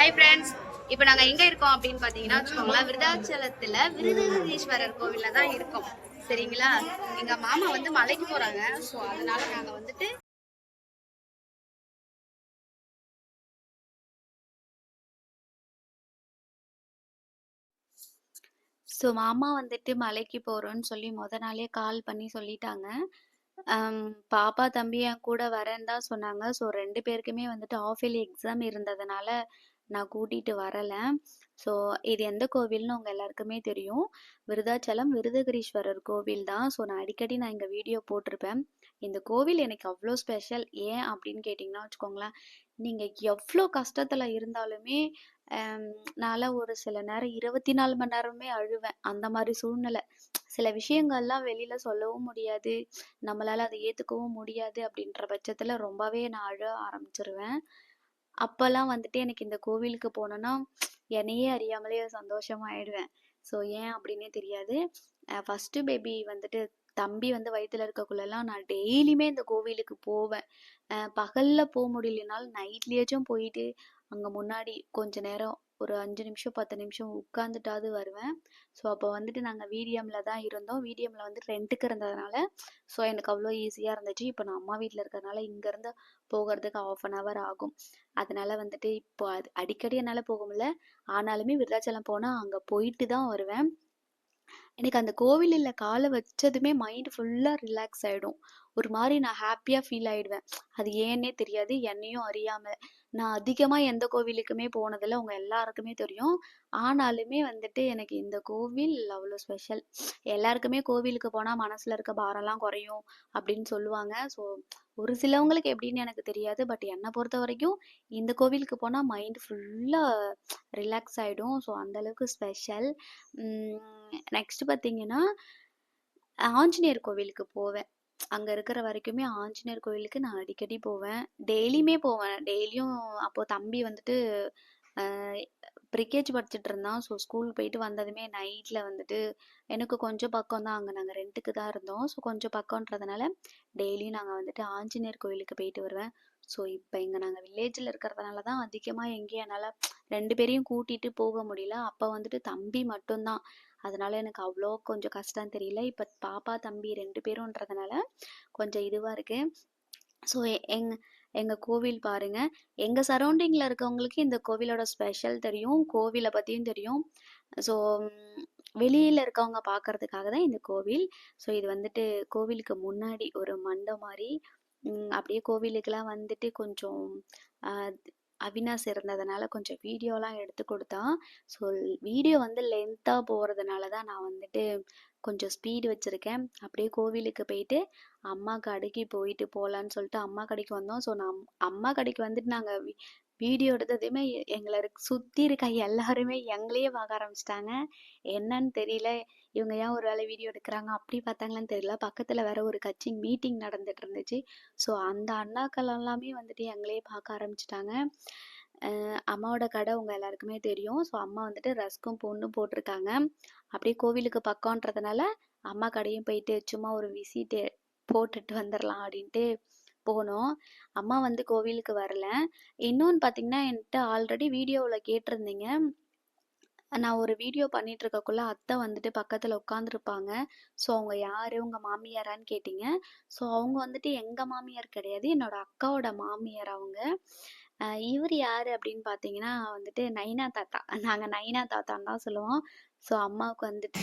Hi friends இப்போ நாங்கள் எங்கே இருக்கோம் அப்படின்னு பார்த்தீங்கன்னா வச்சுக்கோங்களேன் விருதாச்சலத்தில் விருதுகீஸ்வரர் கோவிலில் தான் இருக்கோம். சரிங்களா? எங்கள் மாமா வந்து மலைக்கு போகிறாங்க ஸோ அதனால நாங்கள் வந்துட்டு ஸோ மாமா வந்துட்டு மலைக்கு போகிறோன்னு சொல்லி முத நாளே கால் பண்ணி சொல்லிட்டாங்க. பாப்பா தம்பி என் கூட வரேன்னு தான் சொன்னாங்க. ஸோ ரெண்டு பேருக்குமே வந்துட்டு ஆஃப் இயர்லி எக்ஸாம் இருந்ததுனால நான் கூட்டிட்டு வரலை. ஸோ இது எந்த கோவில்னு உங்கள் எல்லாருக்குமே தெரியும். விருதாச்சலம் விருதகிரீஸ்வரர் கோவில் தான். ஸோ நான் அடிக்கடி நான் இங்கே வீடியோ போட்டிருப்பேன். இந்த கோவில் எனக்கு அவ்வளோ ஸ்பெஷல் ஏன் அப்படின்னு கேட்டிங்கன்னா வச்சுக்கோங்களேன். நீங்கள் எவ்வளோ கஷ்டத்தில் இருந்தாலுமே ஆம், நான்லாம் ஒரு சில நேரம் இருபத்தி நாலு மணி நேரமே அழுவேன். அந்த மாதிரி சூழ்நிலை. சில விஷயங்கள்லாம் வெளியில் சொல்லவும் முடியாது. நம்மளால் அதை ஏற்றுக்கவும் முடியாது அப்படின்ற பட்சத்தில் ரொம்பவே நான் அழ ஆரம்பிச்சிருவேன். அப்போல்லாம் வந்துட்டு எனக்கு இந்த கோவிலுக்கு போனோன்னா என்னையே அறியாமலே சந்தோஷமாயிடுவேன். ஸோ ஏன் அப்படின்னே தெரியாது. ஃபஸ்ட்டு பேபி வந்துட்டு தம்பி வந்து வயிற்றுல இருக்கக்குள்ளெல்லாம் நான் டெய்லியுமே இந்த கோவிலுக்கு போவேன். பகலில் போக முடியலனாலும் நைட்லேயாச்சும் போயிட்டு அங்கே முன்னாடி கொஞ்ச நேரம் ஒரு அஞ்சு நிமிஷம் பத்து நிமிஷம் உட்காந்துட்டாவது வருவேன். ஸோ அப்போ வந்துட்டு நாங்கள் வீடியமில் தான் இருந்தோம். வீடியமில் வந்து ரெண்ட்டுக்கு இருந்ததுனால ஸோ எனக்கு அவ்வளோ ஈஸியாக இருந்துச்சு. இப்போ நான் அம்மா வீட்டில் இருக்கிறதுனால இங்கேருந்து போகிறதுக்கு ஆஃப் அன் ஹவர் ஆகும். அதனால வந்துட்டு இப்போ அது அடிக்கடி என்னால் போக முடியல. ஆனாலுமே விருதாச்சலம் போனால் அங்கே போயிட்டு தான் வருவேன். எனக்கு அந்த கோவிலில் காலை வச்சதுமே மைண்ட் ஃபுல்லாக ரிலாக்ஸ் ஆகிடும் ஒரு மாதிரி நான் ஹாப்பியாக ஃபீல் ஆகிடுவேன் அது ஏன்னே தெரியாது என்னையும் அறியாமல் நான் அதிகமாக எந்த கோவிலுக்குமே போனதில்லை உங்கள் எல்லாருக்குமே தெரியும். ஆனாலுமே வந்துட்டு எனக்கு இந்த கோவில் அவ்வளோ ஸ்பெஷல் எல்லாருக்குமே கோவிலுக்கு போனால் மனசில் இருக்க பாரம்லாம் குறையும் அப்படின்னு சொல்லுவாங்க. ஸோ ஒரு சிலவங்களுக்கு எப்படின்னு எனக்கு தெரியாது. பட் என்னை பொறுத்த வரைக்கும் இந்த கோவிலுக்கு போனால் மைண்ட் ஃபுல்லாக ரிலாக்ஸ் ஆகிடும் ஸோ அந்தளவுக்கு ஸ்பெஷல் நெக்ஸ்ட் பார்த்தீங்கன்னா ஆஞ்சநேயர் கோவிலுக்கு போவேன். அங்க இருக்கிற வரைக்குமே ஆஞ்சநேயர் கோவிலுக்கு நான் அடிக்கடி போவேன். டெய்லியுமே போவேன். டெய்லியும் அப்போ தம்பி வந்துட்டு ப்ரிகேஜ் படிச்சுட்டு இருந்தான். ஸோ ஸ்கூல் போயிட்டு வந்ததுமே நைட்ல வந்துட்டு எனக்கு கொஞ்சம் பக்கம் தான். அங்கே நாங்கள் ரெண்ட்டுக்கு தான் இருந்தோம். ஸோ கொஞ்சம் பக்கம்ன்றதுனால டெய்லியும் நாங்கள் வந்துட்டு ஆஞ்சநேயர் கோவிலுக்கு போயிட்டு வருவேன். ஸோ இப்போ இங்கே நாங்கள் வில்லேஜில் இருக்கிறதுனால தான் அதிகமாக எங்கேயும் என்னால் ரெண்டு பேரையும் கூட்டிட்டு போக முடியல. அப்போ வந்துட்டு தம்பி மட்டும்தான். அதனால எனக்கு அவ்வளோ கொஞ்சம் கஷ்டம் தெரியல. இப்போ பாப்பா தம்பி ரெண்டு பேரும்ன்றதுனால கொஞ்சம் இதுவாக இருக்குது ஸோ எங் எங்கள் கோவில் பாருங்கள் எங்கள் சரௌண்டிங்கில் இருக்கவங்களுக்கு இந்த கோவிலோட ஸ்பெஷல் தெரியும். கோவிலை பற்றியும் தெரியும். ஸோ வெளியில் இருக்கவங்க பார்க்கறதுக்காக தான் இந்த கோவில். ஸோ இது வந்துட்டு கோவிலுக்கு முன்னாடி ஒரு மண்டபம் மாதிரி அப்படியே கோவிலுக்கெல்லாம் வந்துட்டு கொஞ்சம் அவினாஸ் இருந்ததுனால கொஞ்சம் வீடியோலாம் எடுத்து கொடுத்தான். ஸோ வீடியோ வந்து லென்த்தாக போகிறதுனால தான் நான் வந்துட்டு கொஞ்சம் ஸ்பீடு வச்சுருக்கேன். அப்படியே கோவிலுக்கு போயிட்டு அம்மா கடைக்கு போயிட்டு போகலான்னு சொல்லிட்டு அம்மா கடைக்கு வந்தோம். ஸோ நான் அம்மா கடைக்கு வந்துட்டு நாங்கள் வீடியோ எடுத்ததுமே எங்களை சுற்றி இருக்க எல்லாருமே எங்களையே பார்க்க ஆரம்பிச்சிட்டாங்க. என்னன்னு தெரியல. இவங்க ஏன் ஒரு வேளை வீடியோ எடுக்கிறாங்க? அப்படி பார்த்தாங்களான்னு தெரியல. பக்கத்தில் வேற ஒரு கட்சி மீட்டிங் நடந்துட்டு இருந்துச்சு. ஸோ அந்த அண்ணாக்கள் எல்லாமே வந்துட்டு எங்களையே பார்க்க ஆரம்பிச்சிட்டாங்க. அம்மாவோட கடை உங்கள் எல்லாருக்குமே தெரியும். ஸோ அம்மா வந்துட்டு ரஸ்க்கும் பொண்ணும் போட்டிருக்காங்க. அப்படியே கோவிலுக்கு பக்கம்ன்றதுனால அம்மா கடையும் போயிட்டு சும்மா ஒரு விசிட் போட்டுட்டு வந்துடலாம் அப்படின்ட்டு போனோம். அம்மா வந்து கோவிலுக்கு வரல. இன்னொன்று பார்த்தீங்கன்னா என்கிட்ட ஆல்ரெடி வீடியோவில் கேட்டிருந்தீங்க. நான் ஒரு வீடியோ பண்ணிட்டு இருக்கக்குள்ள அத்தை வந்துட்டு பக்கத்தில் உட்காந்துருப்பாங்க ஸோ அவங்க யார்? உங்கள் மாமியாரான்னு கேட்டீங்க. ஸோ அவங்க வந்துட்டு எங்கள் மாமியார் கிடையாது என்னோட அக்காவோட மாமியார் அவங்க. இவர் யார் அப்படின்னு பார்த்தீங்கன்னா வந்துட்டு நைனா தாத்தா. நாங்கள் நைனா தாத்தான்னு தான் சொல்லுவோம். ஸோ அம்மாவுக்கு வந்துட்டு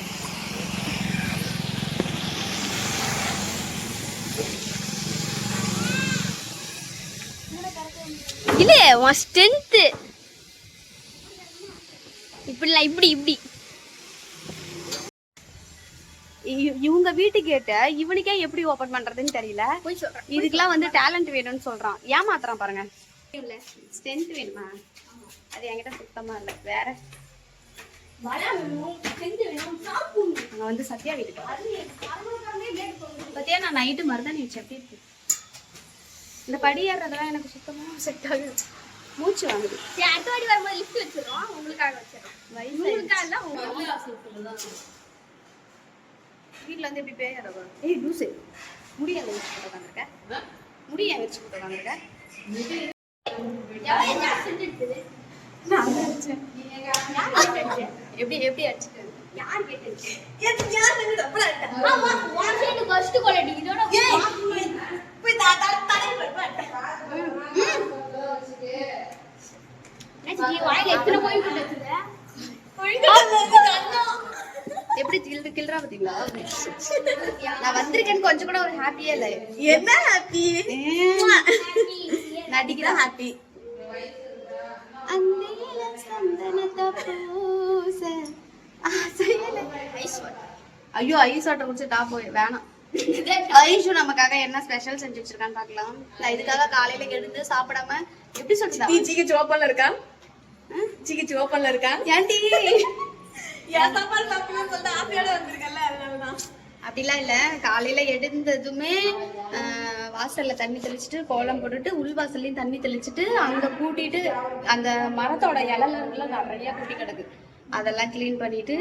இல்ல உன் ஸ்ட்ரென்த்து இப்படிலாம் இப்படி இப்படி. இவங்க வீட்டு கேட்ட இவனுக்கே எப்படி ஓபன் பண்றதுன்னு தெரியல. இதுக்கெல்லாம் வந்து டேலண்ட் வேணும்னு சொல்றான். ஏமாத்துறான் பாருங்க. ஸ்ட்ரென்த் வேணுமா? அது என்கிட்ட சுத்தமா இல்ல. வேற. அங்க வந்து சத்யா வீட்டுக்கு பத்தியா நான் நைட்டு மருதாணி வச்சு எப்படி இருக்கு? இந்த படி ஏறுறதெல்லாம் எனக்கு சுத்தமா செட் ஆகுது. மூச்சு வாங்குது. சரி அடுத்த வாட்டி வரும்போது லிஃப்ட் வச்சிடுறோம். உங்களுக்காக வச்சிடுறோம். உங்களுக்காக இல்ல உங்களுக்கு வீட்ல வந்து எப்படி பேய் அறவா ஏய் லூசு. முடிய அங்க வச்சு போட்டு உட்காந்துருக்க. முடிய அங்க வச்சு போட்டு உட்காந்துருக்க எப்படி எப்படி அடிச்சுட்டு யார் கேட்டுச்சு ஆமா உன் சைடு ஃபர்ஸ்ட் குவாலிட்டி இதோட என்னாச்சு, வாயில எத்தனை கோழி போட்டு வச்சிருக்க? எப்படி கில்ற கில்றா பாத்தீங்களா நான் வந்திருக்கேன்னு கொஞ்சம் கூட ஒரு ஹாப்பியே இல்ல. என்ன ஹாப்பி நடிக்கிறேன் சந்தனத்தை பூச. ஐயோ ஐஸ் வாட்டர் குடிச்சு டாப் போய் வேணாம். ஐஷு நமக்காக என்ன ஸ்பெஷல் செஞ்சு வச்சிருக்கான்னு பார்க்கலாம். நான் இதுக்காக காலையில எழுந்து சாப்பிடாம எப்படி ஓப்பன்ல இருக்கா? சிக்கி ஓப்பன்ல இருக்கா? ஏன்டி? என் சாப்பாடு சாப்பிடணும்னு சொல்லிட்டு ஆசையோட வந்திருக்கல அதனாலதான். அப்படிலாம் இல்ல. காலையில எழுந்ததுமே வாசல்ல தண்ணி தெளிச்சுட்டு கோலம் போட்டுட்டு உள் வாசல்லையும் தண்ணி தெளிச்சுட்டு அங்க கூட்டிட்டு அந்த மரத்தோட இருக்குல்ல நிறைய கூட்டி கிடக்கு. அதெல்லாம் க்ளீன் பண்ணிட்டு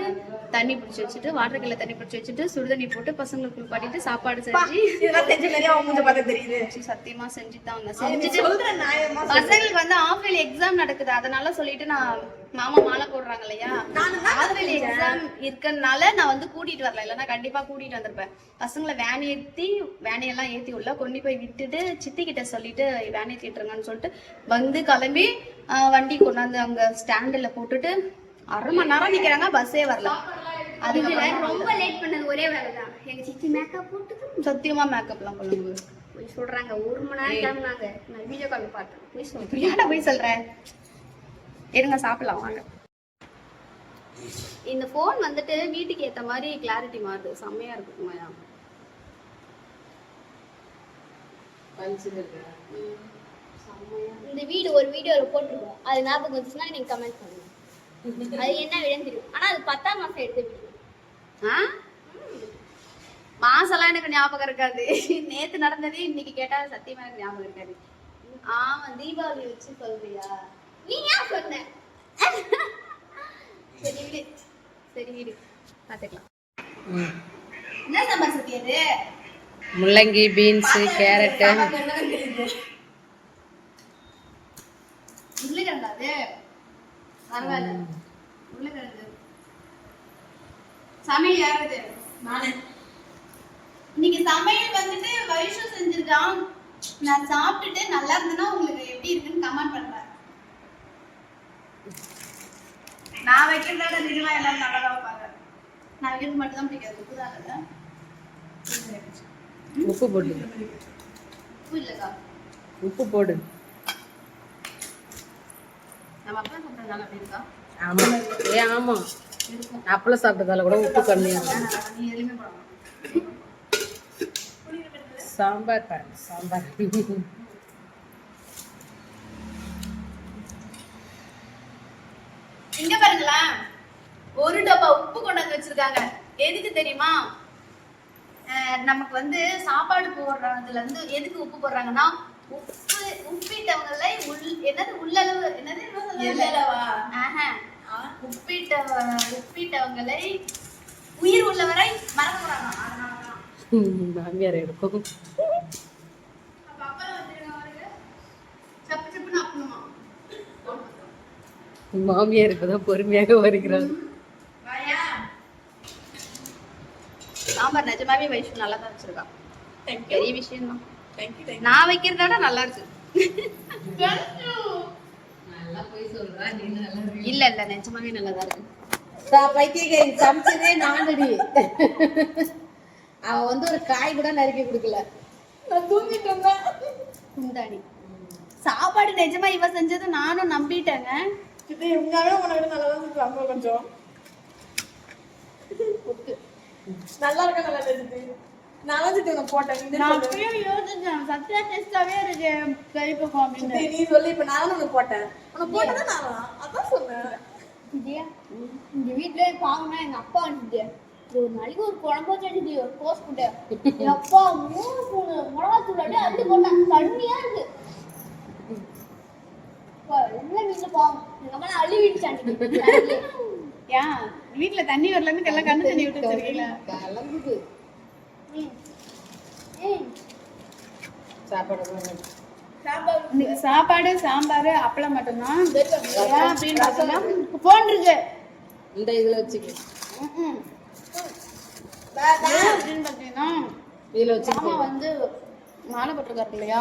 தண்ணி பிடிச்சி வச்சுட்டு வாட்டர் கல்ல தண்ணி பிடிச்சி வச்சுட்டு சுடுதண்ணி போட்டு பசங்களுக்கு குளிப்பாட்டிட்டு சாப்பாடு செஞ்சு இதெல்லாம் செஞ்ச நிறைய அவங்க மூஞ்ச பார்த்தா தெரியுது. வச்சு சத்தியமா செஞ்சுட்டு தான் வந்தேன். செஞ்சுட்டு பசங்களுக்கு வந்து ஆஃப் இயர்லி எக்ஸாம் நடக்குது. அதனால சொல்லிட்டு நான் மாமா மாலை போடுறாங்க இல்லையா? ஆஃப் இயர்லி எக்ஸாம் இருக்கறனால நான் வந்து கூட்டிட்டு வரல. இல்லைன்னா கண்டிப்பா கூட்டிட்டு வந்திருப்பேன். பசங்களை வேன் ஏத்தி வேனையெல்லாம் ஏத்தி உள்ள கொண்டு போய் விட்டுட்டு சித்தி கிட்ட சொல்லிட்டு வேன் ஏத்திட்டுருங்கன்னு சொல்லிட்டு வந்து கிளம்பி வண்டி கொண்டாந்து அங்க ஸ்டாண்டில் போட்டுட்டு அரை மணி நேரம் நிக்கிறாங்க பஸ்ஸே வரல. அதுக்கப்புறம் ரொம்ப லேட் பண்ணது ஒரே வேலை தான் எங்க சித்தி மேக்கப் போட்டு சத்தியமா மேக்கப்லாம் பண்ணுங்க போய் சொல்றாங்க ஒரு மணி நேரம் கிளம்புனாங்க. நான் வீடியோ கால் பார்த்தேன். போய் சொல்றேன். ஏன்டா போய் சொல்ற? இருங்க சாப்பிடலாம் வாங்க. இந்த ஃபோன் வந்துட்டு வீட்டுக்கு ஏத்த மாதிரி கிளாரிட்டி மாறுது. செம்மையா இருக்கு உண்மையா? ம், செம்மையா. இந்த வீடு ஒரு வீடியோல போட்டிருக்கோம். அது ஞாபகம் வந்துச்சுன்னா நீங்க கமெண்ட் பண்ணுங்க. அது என்ன தெரியும். ஆனா அது பத்தாம் மாசம் எடுத்த ஆ? மாசம்லாம் எனக்கு ஞாபகம் இருக்காது. நேத்து நடந்ததே இன்னைக்கு கேட்டா சத்தியமா எனக்கு ஞாபகம் இருக்காது. ஆமா தீபாவளி வச்சு சொல்றியா? நீ ஏன் சொன்ன? சரி விடு. சரி விடு. பாத்துக்கலாம். என்ன சாம்பார் சத்தி அது? முள்ளங்கி பீன்ஸு கேரட்டு. உருளைக்கிழங்கா அது? பரவாயில்ல. உருளைக்கிழங்கு சமையல் யாருது நானே. இன்னைக்கு சமையல் வந்துட்டு வைஷு செஞ்சிருக்கான். நான் சாப்பிட்டுட்டு நல்லா இருந்ததுன்னா உங்களுக்கு எப்படி இருக்குன்னு கமெண்ட் பண்றேன் நான் வைக்கிறதோட நிஜமா எல்லாரும் நல்லா தான் வைப்பாங்க. நான் வைக்கிறது மட்டும் தான் பிடிக்காது. உப்பு தான் இல்லை. உப்பு போடு. உப்பு இல்லைக்கா. உப்பு போடு. நம்ம அப்பா சாப்பிட்றதுனால அப்படி இருக்கா? ஆமா. ஏ ஆமா. அப்பளம் சாப்பிட்டதால கூட உப்பு கம்மியா இருக்கும் ஆனா, நீ எதுவுமே போட மாட்டேன் சாம்பார் பாரு சாம்பார். இங்க பாருங்களேன் ஒரு டப்பா உப்பு கொண்டாந்து வச்சிருக்காங்க. எதுக்கு தெரியுமா? அஹ் நமக்கு வந்து சாப்பாடு போடுறதுல இருந்து எதுக்கு உப்பு போடுறாங்கன்னா உள் என்னது உள்ளளவு என்னது. உப்பிட்ட உப்பிட்டவங்களை உயிர் உள்ளவரை மறக்க போறாங்க அதனாலதான். மாமியார் எடுக்கும் மாமியார் இப்பதான் பொறுமையாக வருகிறார் சாம்பார் நிஜமாவே வைஷ்ணு நல்லா தான் வச்சிருக்கா பெரிய விஷயம் தான் நான் வைக்கிறத விட நல்லா இருக்கு. இல்ல இல்ல நிஜமாவே நல்லா தான் இருக்கு பைத்தியக்காரி சமைச்சதே நானடி அவ வந்து ஒரு காய் கூட நறுக்கி கொடுக்கல. நான் தூங்கிட்டு இருந்தேன் குந்தாடி சாப்பாடு நிஜமா இவ செஞ்சது நானும் நம்பிட்டேங்க. இது உன்னை விட நல்லா தான் செஞ்சாங்க கொஞ்சம். நல்லா இருக்கா நல்லா உனக்கு போட்டேன். நான் யோசிச்சேன். சத்யா டேஸ்டாவே இருக்கு. கறி பக்கம் அப்படின்னு சரி, நீ சொல்லி இப்ப உனக்கு போட்டேன். உனக்கு போட்டதா நானா? அதான் சொன்னேன். விஜயா, இந்த வீட்ல பாங்கன்னா எங்க அப்பா வந்துட்டு ஒரு நாளைக்கு ஒரு குழம்பு வச்சு ஒரு கோஸ் போட்டு. எங்க அப்பா மூணு ஸ்பூன் மிளகாத்தூள் அடி அப்படி போட்டேன். தண்ணியா இருக்கு. அப்பா, என்ன வீட்டுல பாவம்? எங்க அம்மா அள்ளி விட்டுச்சாண்டி ஏன்? வீட்ல தண்ணி வரலன்னு எல்லாம் கண்ணு தண்ணி விட்டு வச்சிருக்கீங்களா? இன்னைக்கு சாப்பாடு சாம்பார் அப்பளம் மட்டும்தான். ஏன் அப்படின்னு பார்த்தோம்னா ஃபோன் இருக்கு. இந்த இதுல வச்சுக்க. ம்ம். அப்படின்னு பார்த்தீங்கன்னா இதுல மாமா வச்சுக்க வந்து மாலை போட்டிருக்காரு இல்லையா?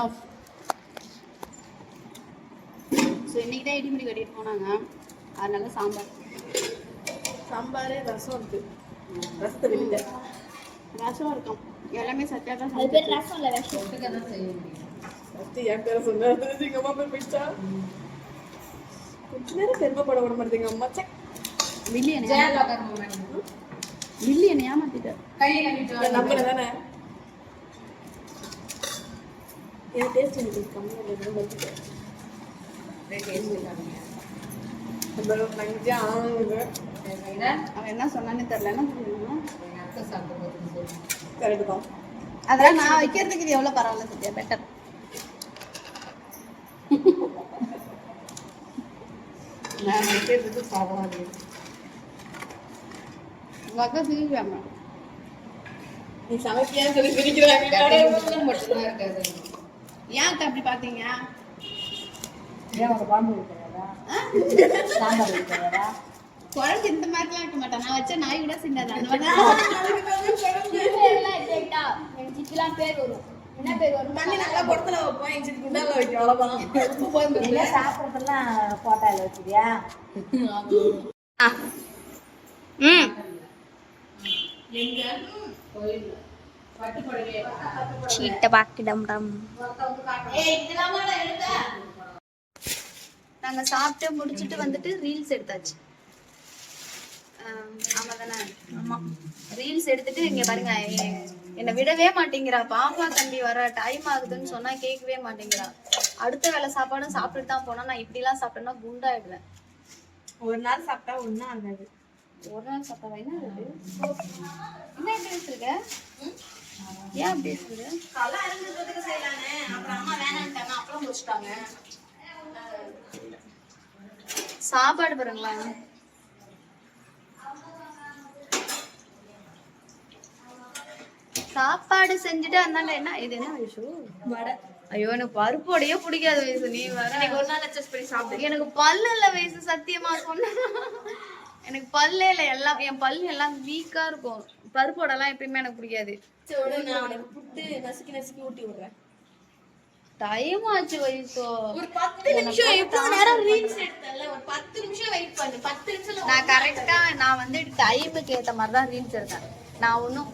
ஸோ இன்னைக்கு தான் இடிமுடி கட்டிட்டு போனாங்க. அதனால சாம்பார். சாம்பார் ரசம் இருக்கு. ரசத்தை ரசம் இருக்கும் எல்லாமே சத்தியாக தான் அது பேர் ரசம் இல்ல விஷம் தான் செய்ய முடியும் என் பேரை சொன்னேன் எங்க அம்மா பேர் போயிடுச்சா கொஞ்ச நேரம் பெருமைப்பட விட மாட்டேங்க அம்மா சே மில்லியன் முன்னாடி. மில்லியன் ஏமாத்திட்டார் கையை கட்டிட்டு. நம்புறேன் தானே என் டேஸ்ட் எனக்கு கம்மியாக நஞ்சே ஆகுது சரிங்களா? அவன் என்ன சொன்னான்னு என்ன சொல்லுங்க எங்க அத்தை சாப்பிட்டு பார்த்துட்டு சொல்லுங்க. கரெக்டு தான் அதெல்லாம் நான் வைக்கிறதுக்கு இது எவ்வளோ பரவாயில்ல சத்யா பெட்டர் நான் வைக்கிறதுக்கு பரவாயில்லை. உங்க அக்கா சிரிக்கிறாங்க நீ சமைப்பியான்னு சொல்லி பிரிக்கிறாங்க கட்டிங்கு மட்டும்தான் இருக்காது. ஏன் அக்கா அப்படி பார்த்தீங்க ஏன் உங்க பாம்பு இருக்கிறதா? சாம்பார் இருக்கிறதா? குழம்பு இந்த மாதிரிலாம் வைக்க மாட்டேன். நான் வச்ச நாய் கூட சிந்தாது அந்த மாதிரி சித்திலாம் பேர் வரும். என்ன பேர் வரும்? தண்ணி நல்லா குடத்துல வைப்போம். என் சிட்டு குண்டால வைக்கும். அவ்வளோதான் உப்பு போய் சாப்பிட்றதெல்லாம் போட்டால வச்சிருக்கியா ம். கோயில்ல. பட்டுப்புடவையை சீட்டை பாக்கிடம் டம். நாங்க சாப்பிட்டு முடிச்சிட்டு வந்துட்டு ரீல்ஸ் எடுத்தாச்சு. ஆம், தானே ஆமா. ரீல்ஸ் எடுத்துட்டு இங்க பாருங்க என்னை விடவே மாட்டேங்கிறா. பாப்பா தம்பி வர டைம் ஆகுதுன்னு சொன்னா கேட்கவே மாட்டேங்கிறா. அடுத்த வேலை சாப்பாடும் சாப்பிட்டுட்டு தான் போனா நான் இப்படிலாம் சாப்பிட்டேன்னா குண்டாயிடுவேன். ஒரு நாள் சாப்பிட்டா ஒன்றும் ஆகாது. ஒரு நாள் சாப்பிட்டா என்ன இருக்கு என்ன இப்படி வச்சிருக்க? ஏன் அப்படி கலை செய்யலானே அப்புறம் அம்மா வேணான்ட்டாங்க அப்புறம் முடிச்சிட்டாங்க. சாப்பாடு பாருங்களேன். சாப்பாடு செஞ்சுட்டு அதனால என்ன? இது என்ன வயசு வடை. ஐயோ எனக்கு பருப்போடையே பிடிக்காத வயசு நீ வர இன்னைக்கு ஒரு நாள் அட்ஜஸ்ட் பண்ணி சாப்பிட்டு எனக்கு பல்லு இல்ல வயசு சத்தியமா சொன்ன. எனக்கு பல்லே இல்ல எல்லாம் என் பல்லு எல்லாம் வீக்கா இருக்கும். பருப்போடலாம் எப்பயுமே எனக்கு பிடிக்காது. புட்டு நசுக்கி நசுக்கி ஊட்டி விடுறேன். டைம் ஆச்சு வயசோ ஒரு பத்து நிமிஷம் எவ்வளவு நேரம் ரீல்ஸ் எடுத்தல ஒரு பத்து நிமிஷம் வெயிட் பண்ணு. பத்து நிமிஷம் நான் கரெக்டா நான் வந்து டைமுக்கு ஏத்த மாதிரி தான் ரீல்ஸ் எடுத்தேன். நான் ஒன்றும்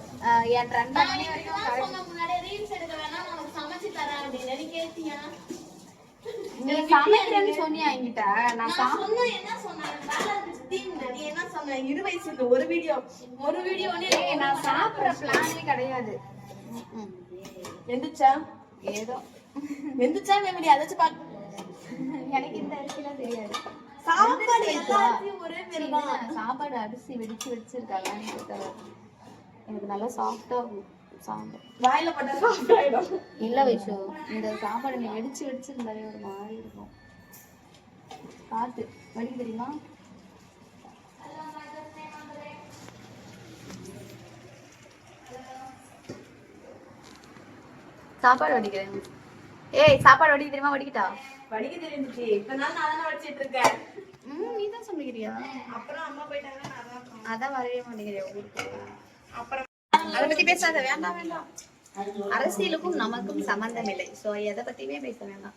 என் ரெண்டரை மணி வரைக்கும் முன்னாடியே ரீல்ஸ் எடுக்க வேணாம் உனக்கு சமைச்சு தரேன் அப்படின்னு நீ கேட்டியா? நீ சமைக்கிறேன்னு சொன்னியா என்கிட்ட? நான் சொன்னா என்ன நீ என்ன சொன்ன? இரு வயசுக்கு ஒரு வீடியோ ஒரு வீடியோ ஏய், நான் சாப்பிடுற பிளானே கிடையாது. வெந்துச்சா ஏதோ. வெந்துச்சா மெமரி அதாச்சும் பாக்க எனக்கு இந்த அரிசிலாம் தெரியாது. சாப்பாடு எல்லாத்தையும் ஒரே சாப்பாடு அரிசி வெடிச்சு வச்சிருக்காங்க எனக்கு நல்லா சாஃப்டா சாப்பிடும் வாயில போட்டா சாப்பிட்டு ஆயிடும். இல்ல வைஷு இந்த சாப்பாடு நீ வெடிச்சு வெடிச்சிருந்தாலே ஒரு மாதிரி இருக்கும். பார்த்து வடி தெரியுமா? சாப்பாடு வடிக்கிறேன். ஏய் சாப்பாடு வடிக்க தெரியுமா? வடிக்கிட்டா? படிக்க தெரிஞ்சிச்சு இப்ப நாள் நான் தானே வச்சிட்டு இருக்கேன். ம் நீ தான் சொல்லிக்கிறியா? அப்புறம் அம்மா போயிட்டாங்க நான் தான் இருக்கேன். அதான் வரவே மாட்டேங்கிறியா ஊருக்கு? அப்புறம் அதை பத்தி பேசாத வேண்டாம் வேண்டாம். அரசியலுக்கும் நமக்கும் சம்பந்தம் இல்லை. சோ எதை பத்தியுமே பேச வேண்டாம்.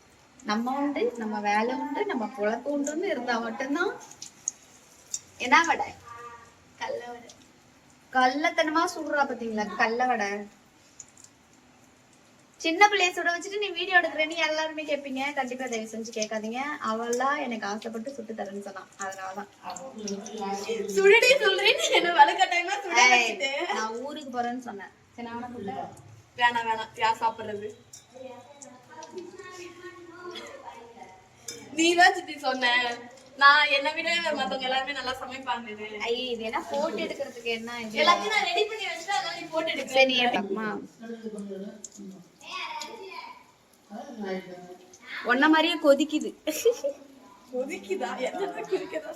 நம்ம உண்டு நம்ம வேலை உண்டு நம்ம பொழப்பு உண்டுன்னு இருந்தா மட்டும்தான் என்ன வடை? கல்ல வடை. கள்ளத்தனமா சுடுறா பாத்தீங்களா? கல்ல வடை. சின்ன பிள்ளைய சுட வச்சுட்டு நீ வீடியோ எடுக்கிறேன்னு எல்லாருமே கேட்பீங்க. கண்டிப்பா தயவு செஞ்சு கேட்காதீங்க. அவளா எனக்கு ஆசைப்பட்டு சுட்டு தரேன்னு சொன்னான். அதனாலதான். சுடுடி சொல்றேன். என்ன வலுக்கட்டாயமா சுட நான் ஊருக்கு போறேன்னு சொன்னேன். வேணாம் வேணாம். யார் சாப்பிடுறது. நீ தான் சித்தி சொன்ன. நான் என்னை விட மத்தவங்க எல்லாருமே நல்லா சமைப்பாங்க ஐய இது என்ன போட்டோ எடுக்கிறதுக்கு என்ன எல்லாத்தையும் நான் ரெடி பண்ணி வச்சுட்டு அதனால நீ போட்டு எடுக்க. சரி ஒன்ன மாதிரியே கொதிக்குது.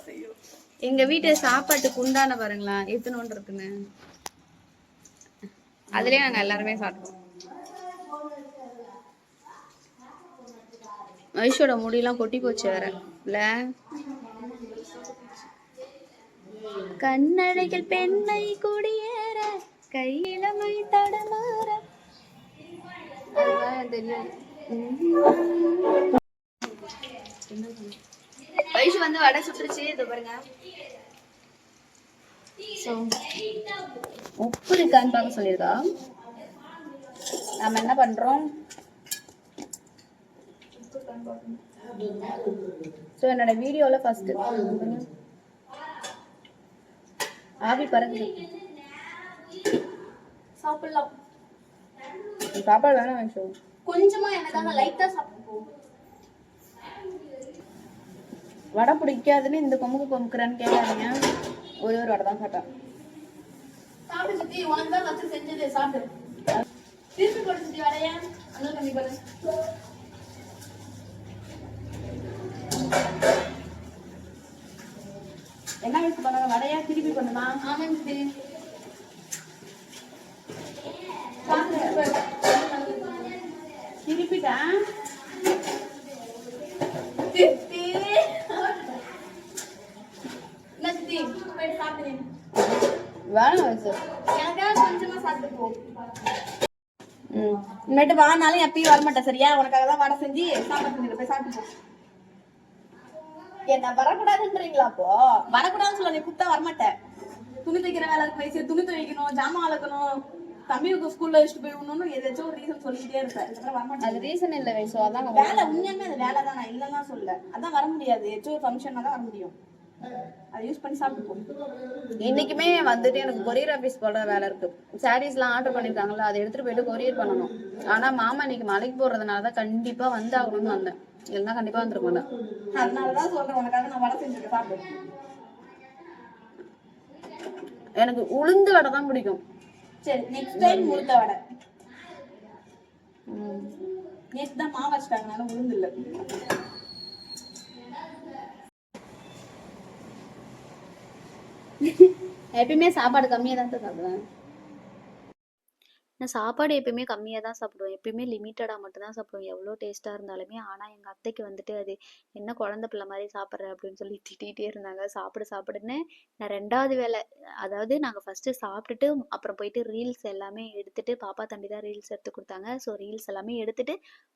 செய்யும்? எங்க வீட்டு சாப்பாட்டுக்கு உண்டான பாருங்களேன் எத்தனோன்னு இருக்குன்னு. அதுலயே நாங்க எல்லாருமே சாப்பிட்டோம் ஐஷோட முடியெல்லாம் கொட்டி போச்சு வேற. இல்ல? கண்ணழகில் பெண்ணை குடியேற கையிலமை தடமாற. தெரியாது ஐஷு வந்து வடை சுட்டுருச்சு இது பாருங்க. So, உப்பு இருக்கான்னு பார்க்க சொல்லியிருக்கா. நம்ம என்ன பண்றோம்? ஸோ என்னோட வீடியோவில் ஃபர்ஸ்ட் ஆவி பறகுது சாப்பிடலாம். சாப்பாடு வேணாம் ஐஷு கொஞ்சமா எனக்காக லைட்டா சாப்பிடுவோம் வடை பிடிக்காதுன்னு இந்த கொமுக்கு கொமுக்குறேன்னு கேட்காதீங்க ஒரே ஒரு வடை தான் சாப்பிட்டேன். சாப்பிடு சுத்தி உனக்கு தான் வச்சு செஞ்சது சாப்பிடு. திருப்பி போடு சுத்தி வரைய அண்ணன் தம்பி போடு என்ன வயசு பண்ணாங்க வடையா? திருப்பி பண்ணுமா ஆமாம் சுத்தி. சாப்பிடு ம். இனிமேட்டு வானாலும் எப்பயும் வரமாட்டேன் சரியா? உனக்காக தான் வடை செஞ்சு சாப்பிட செஞ்சிரு போய் சாப்பிட்டு போ. என்ன வரக்கூடாதுன்றீங்களா அப்போ? வரக்கூடாதுன்னு சொல்ல நீ கூப்பிட்டா வரமாட்டேன். துணி தைக்கிற வேலை இருக்கு வயசு துணி துவைக்கணும் ஜாமான் வளர்க்கணும் தம்பிக்கு ஸ்கூல்ல வச்சுட்டு போய் விடணும்னு ஏதாச்சும் ஒரு ரீசன் சொல்லிக்கிட்டே இருப்பேன். இதுக்கப்புறம் வரமாட்டேன். அது ரீசன் இல்லை வயசு அதான் வேலை உண்மையாலுமே அது வேலை தான் நான் இல்லைன்னா சொல்ல அதான் வர முடியாது. ஏதாச்சும் ஒரு ஃபங்க்ஷன்னா தான் வர முடியும். அதை யூஸ் பண்ணி சாப்பிட்டு இன்னைக்குமே வந்துட்டு எனக்கு கொரியர் ஆஃபீஸ் போடுற வேலை இருக்கு. சாரீஸ்லாம் ஆர்டர் பண்ணிருக்காங்கல்ல அதை எடுத்துட்டு போயிட்டு கொரியர் பண்ணணும். ஆனா மாமா இன்னைக்கு மலைக்கு போறதுனால தான் கண்டிப்பா வந்து ஆகணும்னு வந்தேன். இல்லைன்னா கண்டிப்பா வந்துருக்க மாட்டேன். அதனாலதான் சொல்றேன் உனக்காக நான் வடை செஞ்சுருக்கேன் சாப்பிடு எனக்கு உளுந்து வடை தான் பிடிக்கும். சரி நெக்ஸ்ட் டைம் முறுக்க வடை. நேற்று தான் மாவு வச்சுட்டாங்கனால உளுந்து இல்லை. எப்பயுமே சாப்பாடு கம்மியாக தான் சாப்பிடுவேன். நான் சாப்பாடு எப்பயுமே கம்மியாக தான் சாப்பிடுவேன். எப்பயுமே லிமிட்டடாக மட்டும்தான் சாப்பிடுவேன். எவ்வளோ டேஸ்ட்டாக இருந்தாலுமே ஆனால் எங்கள் அத்தைக்கு வந்துட்டு அது என்ன குழந்த பிள்ளை மாதிரி சாப்பிட்ற? அப்படின்னு சொல்லி திட்டிகிட்டே இருந்தாங்க. சாப்பிடு சாப்பிடுன்னு நான் ரெண்டாவது வேலை அதாவது நாங்கள் ஃபஸ்ட்டு சாப்பிட்டுட்டு அப்புறம் போயிட்டு ரீல்ஸ் எல்லாமே எடுத்துட்டு பாப்பா தம்பி தான் ரீல்ஸ் எடுத்து கொடுத்தாங்க. ஸோ ரீல்ஸ் எல்லாமே எடுத்துட்டு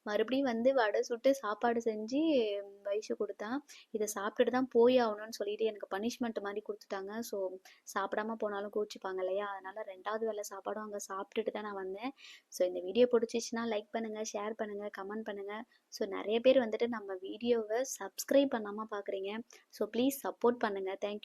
மறுபடியும் வந்து வடை சுட்டு சாப்பாடு செஞ்சு வயசு கொடுத்தான். இதை சாப்பிட்டுட்டு தான் போய் ஆகணும்னு சொல்லிட்டு எனக்கு பனிஷ்மெண்ட் மாதிரி கொடுத்துட்டாங்க. ஸோ சாப்பிடாம போனாலும் கோச்சிப்பாங்க இல்லையா? அதனால ரெண்டாவது வேலை சாப்பாடும் அங்கே சாப்பிட்டுட்டு தான் நான் வந்தேன். ஸோ இந்த வீடியோ பிடிச்சிச்சுன்னா லைக் பண்ணுங்கள் ஷேர் பண்ணுங்கள் கமெண்ட் பண்ணுங்கள் ஸோ நிறைய பேர் வந்துட்டு நம்ம வீடியோவை சப்ஸ்கிரைப் பண்ணாமல் பார்க்குறீங்க ஸோ ப்ளீஸ் சப்போர்ட் பண்ணுங்கள் தேங்க்யூ